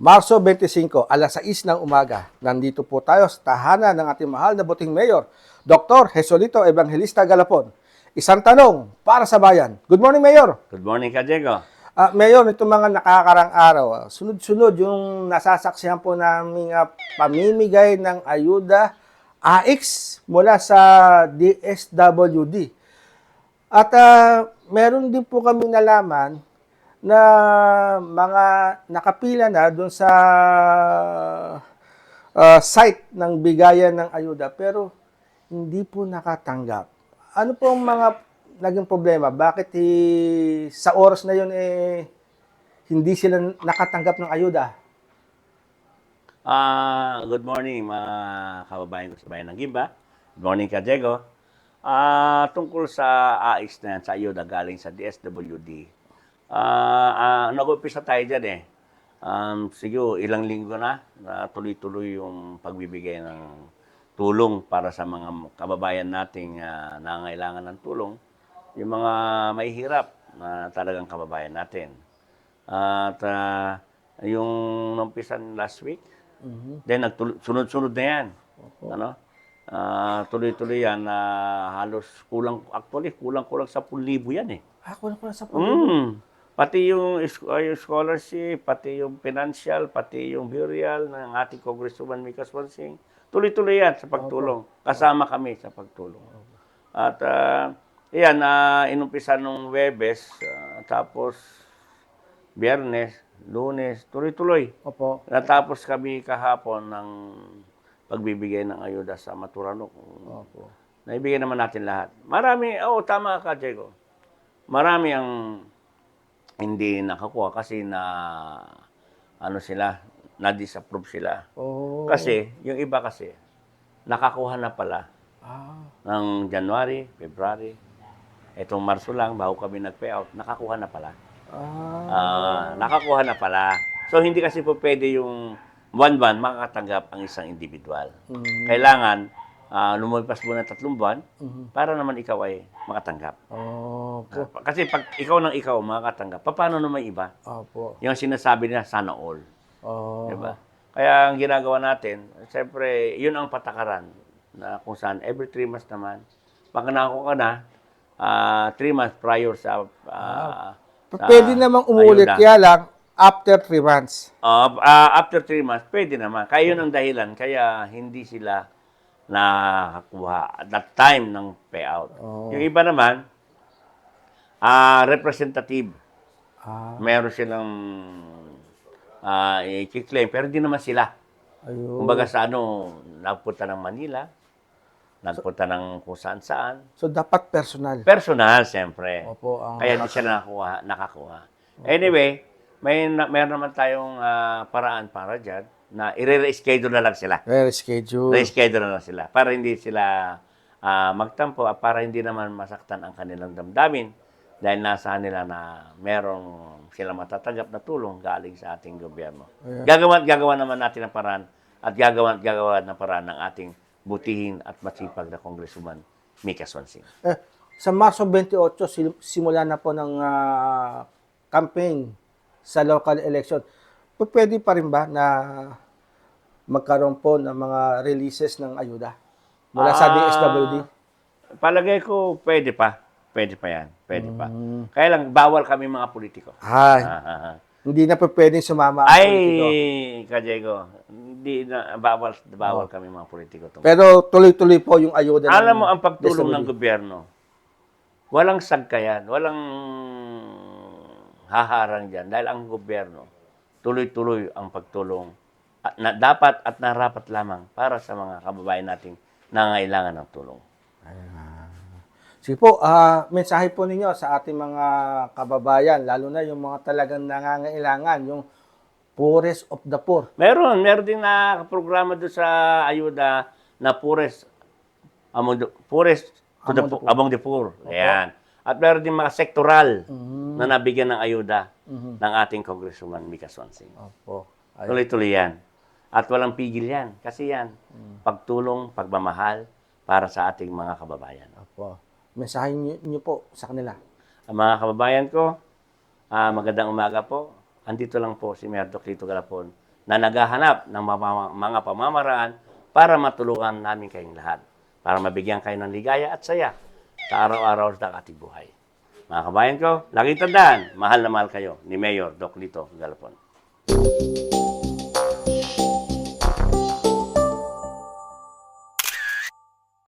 Marso 25, alas 6 ng umaga. Nandito po tayo sa tahanan ng ating mahal na buting mayor, Dr. Jesolito Evangelista Galapon. Isang tanong para sa bayan. Good morning, Mayor. Good morning ka, Diego. Ah, Mayor, itong mga nakakarang araw, ah, sunod-sunod yung nasasaksihan po namin ah, pamimigay ng ayuda AX mula sa DSWD. At ah, meron din po kami nalaman na mga nakapila na doon sa ah, site ng bigayan ng ayuda pero hindi po nakatanggap. Ano po ang mga naging problema? Bakit eh, sa oras na yun eh hindi sila nakatanggap ng ayuda? Ah, good morning mga kababayan ko sa bayan ng Gimba. Good morning ka, Diego. Ah, tungkol sa AIS na yan, sa ayuda galing sa DSWD. Ah, ah, nag-umpisa tayo dyan eh. Um, siguro ilang linggo na, na tuloy-tuloy yung pagbibigay ng tulong para sa mga kababayan nating ah, nangangailangan ng tulong. Yung mga mahihirap na talagang kababayan natin. At ah, yung numpisan last week, then nagtul- sunod-sunod na yan. Ano? Ah, tuloy-tuloy yan na halos kulang, actually, kulang-kulang sa 10,000 yan eh. Na ko sa Mm. Pati yung, yung scholarship, pati yung financial, pati yung burial ng ating Congresswoman Mika Swansing. Tuloy-tuloy yan sa pagtulong. Kasama kami sa pagtulong. At uh, yan, na inumpisa nung Webes, ah, tapos Biyernes, Lunes, tuloy-tuloy. Opo. Natapos kami kahapon ng pagbibigay ng ayuda sa Maturano. Opo. Naibigay naman natin lahat. Marami, oo, tama ka, Diego. Marami ang hindi nakakuha kasi na ano sila, na-disapprove sila. Oh. Kasi, yung iba kasi, nakakuha na pala Ah. ng January, February, etong Marso lang, bago kami nag-payout, nakakuha na pala. Ah. Ah, nakakuha na pala. So, hindi kasi po pwede yung buwan-buwan makakatanggap ang isang individual. Mhm. Kailangan, uh, lumipas muna tatlong buwan Mhm. para naman ikaw ay makatanggap. Opo. Ah, Kasi pag ikaw ng ikaw makakatanggap, paano naman iba? Opo. Yung sinasabi nila, sana all. Oh. Diba? Kaya ang ginagawa natin, siyempre, yun ang patakaran na kung saan every three months naman, pag nako ka na, ah, three months prior sa, ah, sa Pwede namang umulit ayuda. kaya lang after 3 months. Ah, ah, after three months, pwede naman. Kaya yun ang dahilan, kaya hindi sila nakakuha at that time ng payout. Oh. Yung iba naman, ah representative. Ah. Meron silang ah i-claim, pero hindi naman sila. Ayun. Kumbaga sa ano, nagpunta ng Manila, nagpunta ng kung saan saan. So dapat personal. Personal, siyempre. Opo, ang Kaya hindi sila nakakuha. nakakuha. Anyway, may, mayroon naman tayong ah, paraan para dyan na i-reschedule na lang sila. very schedule. Reschedule na lang sila para hindi sila ah, magtampo at para hindi naman masaktan ang kanilang damdamin dahil nasa nila na merong sila matatanggap na tulong galing sa ating gobyerno. Gagawa at gagawa naman natin ang paraan at gagawa at gagawa ng paraan ng ating butihin at masipag na Congresswoman Mika Swansing. Eh, sa Marso 28, sil- simula na po ng ah, campaign sa local election. Pwede pa rin ba na magkaroon po ng mga releases ng ayuda mula sa Ah, DSWD? Palagay ko pwede pa. Pwede pa yan. Pwede pa. Mm. Kaya lang, bawal kami mga politiko. Ay, Ah, ah, ah. hindi na po pwedeng sumama ang politiko. Ay, Kajego, hindi na, bawal, bawal kami mga politiko. tungkol. Pero tuloy-tuloy po yung ayuda ng Alam mo, ang pagtulong ng gobyerno, walang sagkayan, walang haharang dyan. Dahil ang gobyerno, tuloy-tuloy ang pagtulong at na, dapat at narapat lamang para sa mga kababayan nating nangailangan ng tulong. Sige po, ah, mensahe po ninyo sa ating mga kababayan, lalo na yung mga talagang nangangailangan, yung poorest of the poor. Meron, meron din na programa doon sa ayuda na poorest among the, poorest to the, Among the po- among the poor. Ayan. At meron din mga sektoral Mhm. na nabigyan ng ayuda Mhm. ng ating Congresswoman Mika Swansing. Opo. Tuloy-tuloy yan. At walang pigil yan. Kasi yan, Mm. pagtulong, pagmamahal para sa ating mga kababayan. opo. Mensahe niyo, niyo po sa kanila. Ang mga kababayan ko, ah, magandang umaga po. Andito lang po si Mayor Doc Lito Galapon na naghahanap ng mama- mga pamamaraan para matulungan namin kayong lahat. Para mabigyan kayo ng ligaya at saya sa araw-araw sa ating buhay. Mga kabayan ko, lagi tandaan, mahal na mahal kayo ni Mayor Doc Lito Galapon.